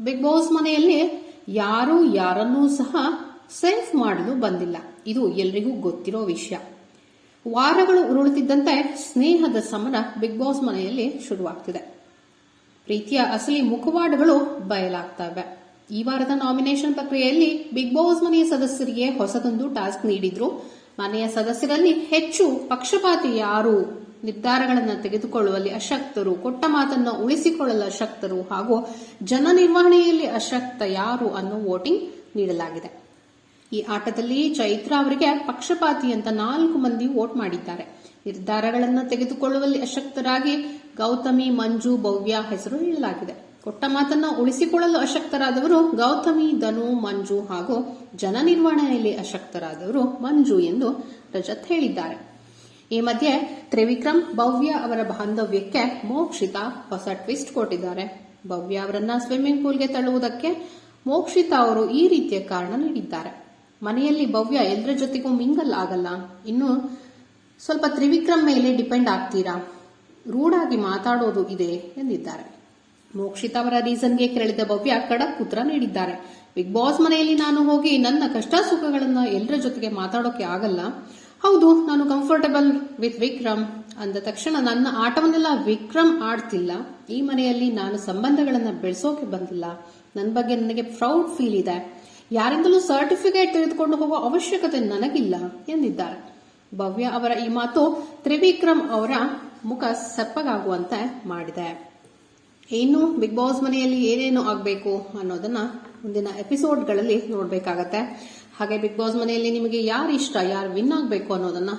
Big boss ಮನೆಯಲ್ಲಿ ಯಾರು ಯಾರನ್ನೂ ಸಹ ಸೇಫ್ ಮಾಡಲು ಬಂದಿಲ್ಲ. ಇದು ಎಲ್ರಿಗೂ ಗೊತ್ತಿರೋ ವಿಷಯ. ವಾರಗಳು ಉರುಳುತ್ತಿದ್ದಂತೆ ಸ್ನೇಹದ ಸಮರ ಬಿಗ್ ಬಾಸ್ ಮನೆಯಲ್ಲಿ ಶುರುವಾಗ್ತಿದೆ. ಪ್ರೀತಿಯ ಅಸಲಿ ಮುಖವಾಡಗಳು ಬಯಲಾಗ್ತವೆ. ಈ ವಾರದ ನಾಮಿನೇಷನ್ ಪ್ರಕ್ರಿಯೆಯಲ್ಲಿ ಬಿಗ್ ಬಾಸ್ ಮನೆಯ ಸದಸ್ಯರಿಗೆ ಹೊಸದೊಂದು ಟಾಸ್ಕ್ ನೀಡಿದ್ರು. ಮನೆಯ ಸದಸ್ಯರಲ್ಲಿ ಹೆಚ್ಚು ಪಕ್ಷಪಾತಿ ಯಾರು ನಿರ್ಧಾರಗಳನ್ನು ತೆಗೆದುಕೊಳ್ಳುವಲ್ಲಿ ಅಶಕ್ತರು, ಕೊಟ್ಟ ಮಾತನ್ನು ಉಳಿಸಿಕೊಳ್ಳಲು ಅಶಕ್ತರು ಹಾಗೂ ಜನ ನಿರ್ವಹಣೆಯಲ್ಲಿ ಅಶಕ್ತ ಯಾರು ಅನ್ನೋ ವೋಟಿಂಗ್ ನೀಡಲಾಗಿದೆ. ಈ ಆಟದಲ್ಲಿ ಚೈತ್ರ ಅವರಿಗೆ ಪಕ್ಷಪಾತಿ ಅಂತ ನಾಲ್ಕು ಮಂದಿ ವೋಟ್ ಮಾಡಿದ್ದಾರೆ. ನಿರ್ಧಾರಗಳನ್ನು ತೆಗೆದುಕೊಳ್ಳುವಲ್ಲಿ ಅಶಕ್ತರಾಗಿ ಗೌತಮಿ, ಮಂಜು, ಭವ್ಯ ಹೆಸರು ನೀಡಲಾಗಿದೆ ಕೊಟ್ಟ ಮಾತನ್ನ ಉಳಿಸಿಕೊಳ್ಳಲು ಅಶಕ್ತರಾದವರು ಗೌತಮಿ, ಧನು, ಮಂಜು ಹಾಗೂ ಜನ ನಿರ್ವಹಣೆಯಲ್ಲಿ ಅಶಕ್ತರಾದವರು ಮಂಜು ಎಂದು ರಜತ್ ಹೇಳಿದ್ದಾರೆ. ಈ ಮಧ್ಯೆ ತ್ರಿವಿಕ್ರಮ್ ಭವ್ಯ ಅವರ ಬಾಂಧವ್ಯಕ್ಕೆ ಮೋಕ್ಷಿತಾ ಹೊಸ ಟ್ವಿಸ್ಟ್ ಕೊಟ್ಟಿದ್ದಾರೆ. ಭವ್ಯ ಅವರನ್ನ ಸ್ವಿಮ್ಮಿಂಗ್ ಪೂಲ್ಗೆ ತಳ್ಳುವುದಕ್ಕೆ ಮೋಕ್ಷಿತಾ ಅವರು ಈ ರೀತಿಯ ಕಾರಣ ನೀಡಿದ್ದಾರೆ. ಮನೆಯಲ್ಲಿ ಭವ್ಯ ಎಲ್ಲರ ಜೊತೆಗೂ ಮಿಂಗಲ್ ಆಗಲ್ಲ. ಇನ್ನು ಸ್ವಲ್ಪ ತ್ರಿವಿಕ್ರಮ್ ಮೇಲೆ ಡಿಪೆಂಡ್ ಆಗ್ತೀರಾ? ರೂಢಾಗಿ ಮಾತಾಡೋದು ಇದೆ ಎಂದಿದ್ದಾರೆ. ಮೋಕ್ಷಿತಾ ಅವರ ರೀಸನ್ಗೆ ಕೆರಳಿದ ಭವ್ಯ ಖಡಕ್ ಉತ್ತರ ನೀಡಿದ್ದಾರೆ. ಬಿಗ್ ಬಾಸ್ ಮನೆಯಲ್ಲಿ ನಾನು ಹೋಗಿ ನನ್ನ ಕಷ್ಟ ಸುಖಗಳನ್ನ ಎಲ್ಲರ ಜೊತೆಗೆ ಮಾತಾಡೋಕೆ ಆಗಲ್ಲ. ಹೌದು, ನಾನು ಕಂಫರ್ಟಬಲ್ ವಿತ್ ವಿಕ್ರಮ್. ಅಂದ ತಕ್ಷಣ ನನ್ನ ಆಟವನ್ನೆಲ್ಲ ವಿಕ್ರಮ್ ಆಡ್ತಿಲ್ಲ. ಈ ಮನೆಯಲ್ಲಿ ನಾನು ಸಂಬಂಧಗಳನ್ನ ಬೆಳೆಸೋಕೆ ಬಂದಿಲ್ಲ. ನನ್ನ ಬಗ್ಗೆ ನನಗೆ ಪ್ರೌಡ್ ಫೀಲ್ ಇದೆ. ಯಾರಿಂದಲೂ ಸರ್ಟಿಫಿಕೇಟ್ ತೆಗೆದುಕೊಂಡು ಹೋಗುವ ಅವಶ್ಯಕತೆ ನನಗಿಲ್ಲ, ಎಂದಿದ್ದಾರೆ. ಭವ್ಯ ಅವರ ಈ ಮಾತು ತ್ರಿವಿಕ್ರಮ್ ಅವರ ಮುಖ ಸಪ್ಪಗಾಗುವಂತೆ ಮಾಡಿದೆ. ಇನ್ನು ಬಿಗ್ ಬಾಸ್ ಮನೆಯಲ್ಲಿ ಏನೇನು ಆಗಬೇಕು ಅನ್ನೋದನ್ನ ಮುಂದಿನ ಎಪಿಸೋಡ್ಗಳಲ್ಲಿ ನೋಡಬೇಕಾಗತ್ತೆ. ಹಾಗೆ ಬಿಗ್ ಬಾಸ್ ಮನೆಯಲ್ಲಿ ನಿಮಗೆ ಯಾರು ಇಷ್ಟ ಯಾರು ವಿನ್ ಆಗಬೇಕು ಅನ್ನೋದನ್ನ